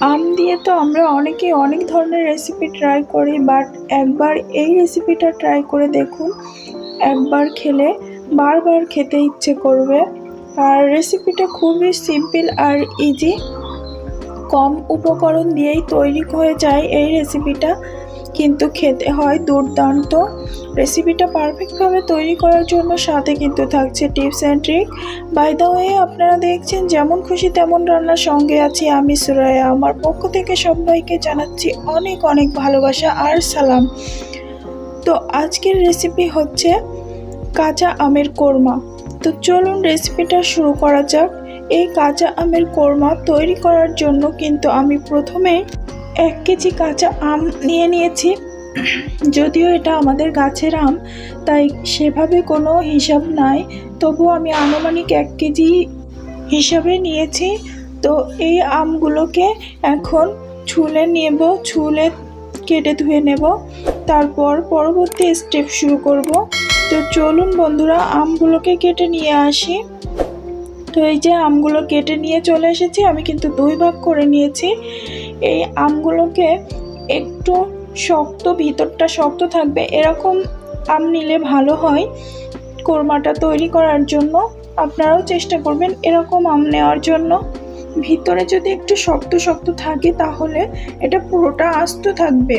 আম দিয়ে তো আমরা অনেকে অনেক ধরনের রেসিপি ট্রাই করি বাট একবার এই রেসিপিটা ট্রাই করে দেখুন। একবার খেলে বারবার খেতে ইচ্ছে করবে। আর রেসিপিটা খুবই সিম্পল আর ইজি কম উপকরণ দিয়েই তৈরি হয়ে যায় এই রেসিপিটা কিন্তু খেতে হয় দুর্দান্ত। রেসিপিটা পারফেক্টভাবে তৈরি করার জন্য সাথে কিন্তু থাকছে tips and trick by the way আপনারা দেখছেন যেমন খুশি তেমন রান্নার সঙ্গে আছি আমি সুরায়া আমার পক্ষ থেকে সবাইকে জানাচ্ছি অনেক অনেক ভালোবাসা আর সালাম। তো আজকের রেসিপি হচ্ছে কাঁচা আমের কোরমা। তো চলুন রেসিপিটা শুরু করা যাক। এই কাঁচা আমের কোরমা তৈরি করার জন্য কিন্তু আমি প্রথমে এক কেজি কাঁচা আম নিয়ে নিয়েছি। যদিও এটা আমাদের গাছের আম, তাই সেভাবে কোনো হিসাব নাই। তবু আমি আনুমানিক এক কেজি হিসাবে নিয়েছি। তো এই আমগুলোকে এখন ছুলে নেব, ছুলে কেটে ধুয়ে নেব। তারপর পরবর্তী স্টেপ শুরু করব। তো চলুন বন্ধুরা, আমগুলোকে কেটে নিয়ে আসি। তো এই যে আমগুলো কেটে নিয়ে চলে এসেছি, আমি কিন্তু দুই ভাগ করে নিয়েছি। এই আমগুলোকে একটু শক্ত, ভিতরটা শক্ত থাকবে। এরকম আম নিলে ভালো হয়। কোরমাটা তৈরি করার জন্য আপনারাও চেষ্টা করবেন এরকম আম নেওয়ার জন্য। ভিতরে যদি একটু শক্ত শক্ত থাকে তাহলে এটা পুরোটা আস্ত থাকবে।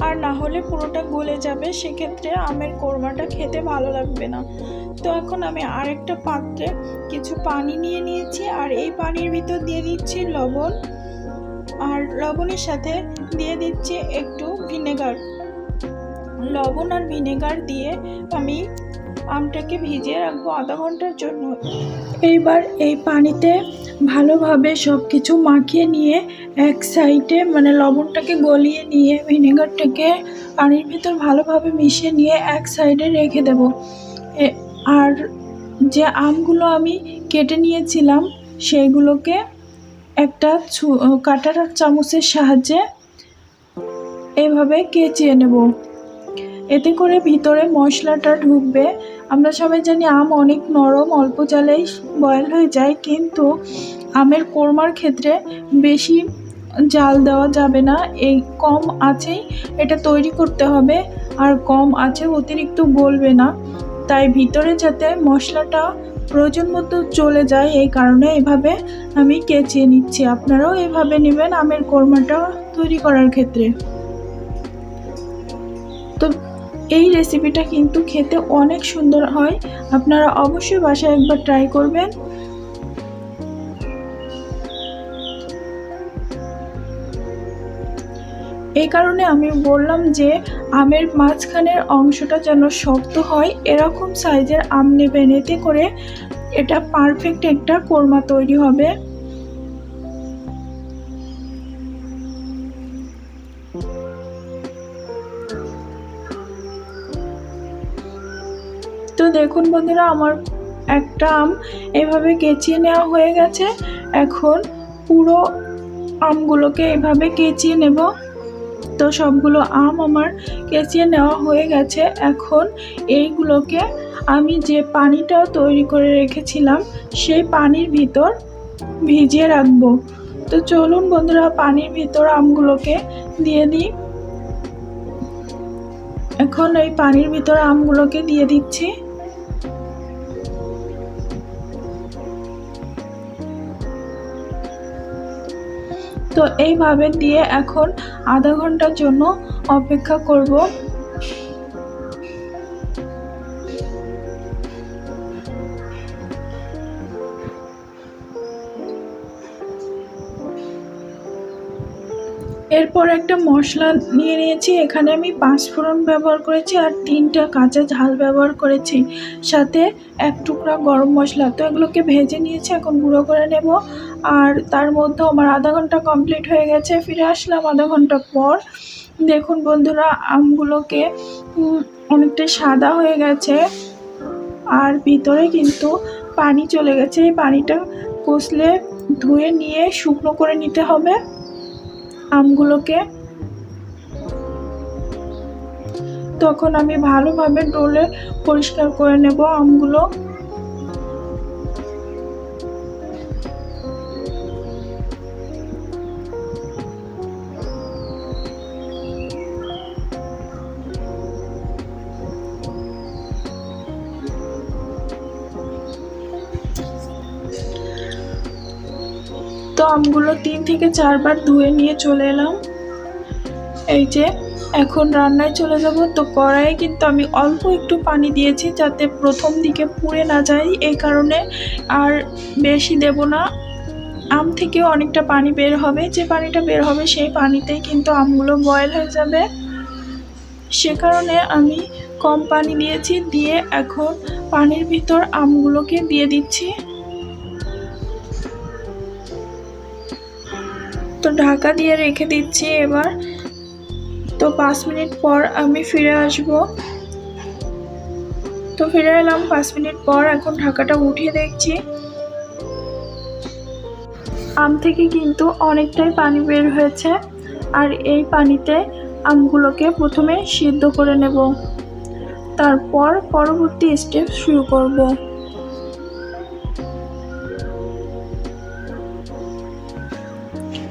আর না হলে পুরোটা গলে যাবে, সেক্ষেত্রে আমের কোরমাটা খেতে ভালো লাগবে না। তো এখন আমি আরেকটা পাত্রে কিছু পানি নিয়ে নিয়েছি, আর এই পানির ভিতর দিয়ে দিচ্ছি লবণ। আর লবণের সাথে দিয়ে দিচ্ছি একটু ভিনেগার। লবণ আর ভিনেগার দিয়ে আমি আমটাকে ভিজিয়ে রাখব আধা ঘণ্টার জন্য। এইবার এই পানিতে ভালোভাবে সব কিছু মাখিয়ে নিয়ে এক সাইডে মানে লবণটাকে গলিয়ে নিয়ে ভিনেগারটাকে পানির ভিতর ভালোভাবে মিশিয়ে নিয়ে এক সাইডে রেখে দেব। আর যে আমগুলো আমি কেটে নিয়েছিলাম, সেইগুলোকে একটা কাঁটার চামচের সাহায্যে এইভাবে কেচিয়ে নেব। এতে করে ভিতরে মশলাটা ঢুকবে। আমরা সবাই জানি আম অনেক নরম, অল্প জালেই বয়েল হয়ে যায়, কিন্তু আমের কোরমার ক্ষেত্রে বেশি জাল দেওয়া যাবে না। এই কম আছেই এটা তৈরি করতে হবে, আর কম আছে অতিরিক্ত গলবে না। তাই ভিতরে যাতে মশলাটা প্রয়োজন মতো চলে যায়, এই কারণে এভাবে আমি কেচিয়ে নিচ্ছি। আপনারাও এভাবে নেবেন আমের কোরমাটা তৈরি করার ক্ষেত্রে। তো এই রেসিপিটা কিন্তু খেতে অনেক সুন্দর হয়। আপনারা অবশ্যই বাসায় একবার ট্রাই করবেন। এই কারণে আমি বললাম যে আমের মাঝখানের অংশটা যেন শক্ত হয়, এরকম সাইজের আম নেবেন এতে করে এটা পারফেক্ট একটা কোরমা তৈরি হবে। তো দেখুন বন্ধুরা, আমার একটা আম এভাবে কেচিয়ে নেওয়া হয়ে গেছে। এখন পুরো আমগুলোকে এভাবে কেচিয়ে নেব। তো সবগুলো আম আমার কেচিয়ে নেওয়া হয়ে গেছে। এখন এইগুলোকে আমি যে পানিটা তৈরি করে রেখেছিলাম, সেই পানির ভিতর ভিজিয়ে রাখব। তো চলুন বন্ধুরা, পানির ভিতর আমগুলোকে দিয়ে দিই। এখন এই পানির ভিতর আমগুলোকে দিয়ে দিচ্ছি। তো এইভাবে দিয়ে এখন আধা ঘণ্টার জন্য অপেক্ষা করব। এরপর একটা মশলা নিয়ে নিয়েছি। এখানে আমি পাঁচ ফোড়ন ব্যবহার করেছি আর তিনটা কাঁচা ঝাল ব্যবহার করেছি। সাথে এক টুকরা গরম মশলা। তো এগুলোকে ভেজে নিয়েছি। এখন গুঁড়ো করে নেব। আর তার মধ্যে আমার আধা ঘণ্টা কমপ্লিট হয়ে গেছে, ফিরে আসলাম আধা ঘণ্টা পর। দেখুন বন্ধুরা, আমগুলোকে অনেকটা সাদা হয়ে গেছে, আর ভিতরে কিন্তু পানি চলে গেছে। এই পানিটা কষলে ধুয়ে নিয়ে শুকনো করে নিতে হবে আমগুলোকে। তখন আমি ভালোভাবে ডোলে পরিষ্কার করে নেব আমগুলো। তো আমগুলো তিন থেকে চারবার ধুয়ে নিয়ে চলে এলাম। এই যে, এখন রান্নায় চলে যাব। তো কড়াইয়ে কিন্তু আমি অল্প একটু পানি দিয়েছি যাতে প্রথম দিকে পুড়ে না যায়। এই কারণে আর বেশি দেব না। আম থেকেও অনেকটা পানি বের হবে। যে পানিটা বের হবে সেই পানিতেই কিন্তু আমগুলো বয়েল হয়ে যাবে। সে কারণে আমি কম পানি দিয়েছি। দিয়ে এখন পানির ভিতর আমগুলোকে দিয়ে দিচ্ছি। তো ঢাকা দিয়ে রেখে দিচ্ছি এবার। তো পাঁচ মিনিট পর আমি ফিরে আসব। তো ফিরে এলাম পাঁচ মিনিট পর, এখন ঢাকাটা উঠিয়ে দেখছি। আম থেকে কিন্তু অনেকটাই পানি বের হয়েছে আর এই পানিতে আমগুলোকে প্রথমে সিদ্ধ করে নেব। তারপর পরবর্তী স্টেপ শুরু করব।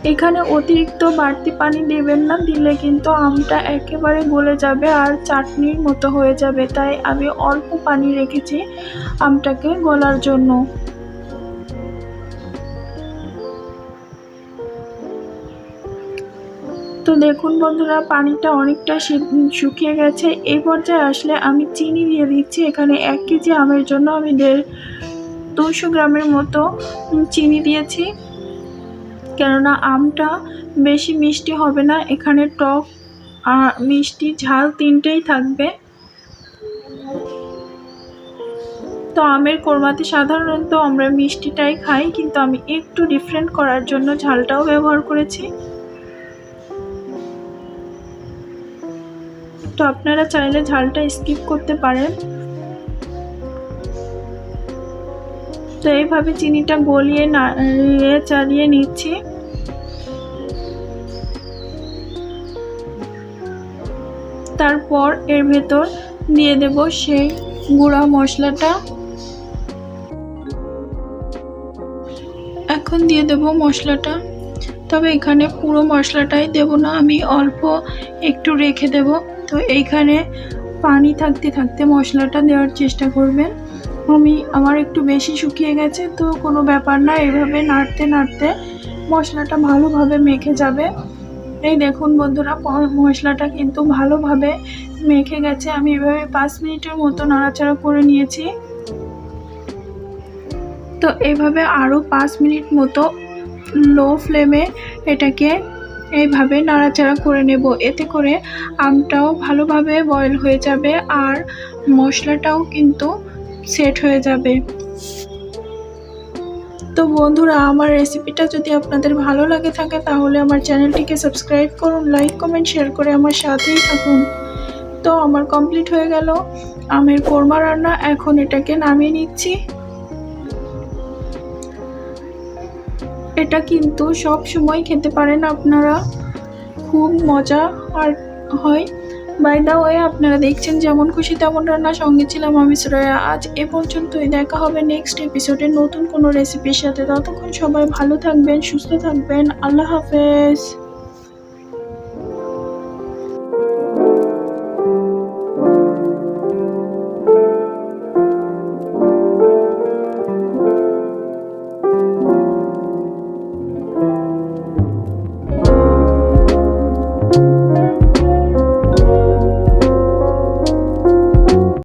এখানে অতিরিক্ত বাড়তি পানি দেবেন না, দিলে কিন্তু আমটা একেবারে গলে যাবে আর চাটনির মতো হয়ে যাবে। তাই আমি অল্প পানি রেখেছি আমটাকে গলার জন্য। তো দেখুন বন্ধুরা, পানিটা অনেকটা শুকিয়ে গেছে। এই পর্যায়ে আসলে আমি চিনি দিয়ে দিচ্ছি। এখানে এক কেজি আমের জন্য আমি দেড় দুশো গ্রামের মতো চিনি দিয়েছি। কেননা আমটা বেশি মিষ্টি হবে না, এখানে টক মিষ্টি ঝাল তিনটেই থাকবে। তো আমের কোরমাতে সাধারণত আমরা মিষ্টিটাই খাই, কিন্তু আমি একটু ডিফারেন্ট করার জন্য ঝালটাও ব্যবহার করেছি। তো আপনারা চাইলে ঝালটা স্কিপ করতে পারেন। তো এইভাবে চিনিটা গলিয়ে নাড়িয়ে চালিয়ে নিচ্ছি। তারপর এর ভেতর দিয়ে দেব সেই গুঁড়া মশলাটা। এখন দিয়ে দেব মশলাটা। তবে এখানে পুরো মশলাটাই দেব না, আমি অল্প একটু রেখে দেব। তো এইখানে পানি থাকতে থাকতে মশলাটা দেওয়ার চেষ্টা করবেন। আমি, আমার একটু বেশি শুকিয়ে গেছে, তো কোনো ব্যাপার না, এভাবে নাড়তে নাড়তে মশলাটা ভালোভাবে মেখে যাবে। এই দেখুন বন্ধুরা মশলাটা কিন্তু ভালোভাবে মেখে গেছে। আমি এভাবে পাঁচ মিনিটের মতো নাড়াচাড়া করে নিয়েছি। তো এভাবে আরও পাঁচ মিনিট মতো লো ফ্লেমে এটাকে এইভাবে নাড়াচাড়া করে নেব। এতে করে আমটাও ভালোভাবে বয়েল হয়ে যাবে আর মশলাটাও কিন্তু সেট হয়ে যাবে। তো বন্ধুরা, আমার রেসিপিটা যদি আপনাদের ভালো লাগে থাকে, তাহলে আমার চ্যানেলটিকে সাবস্ক্রাইব করুন লাইক কমেন্ট শেয়ার করে আমার সাথেই থাকুন। তো আমার কমপ্লিট হয়ে গেল। আমের কোরমা রান্না, এখন এটাকে নামিয়ে নিচ্ছি। এটা কিন্তু সব সময় খেতে পারেন আপনারা। খুব মজা আর হয়। বাই দা ওয়ে আপনারা দেখছেন যেমন খুশি তেমন রান্না সঙ্গে ছিলাম আমি শ্রেয়া আজ এ পর্যন্তই। দেখা হবে নেক্সট এপিসোডে নতুন কোনো রেসিপির সাথে। ততক্ষণ সবাই ভালো থাকবেন, সুস্থ থাকবেন। আল্লাহ হাফেজ।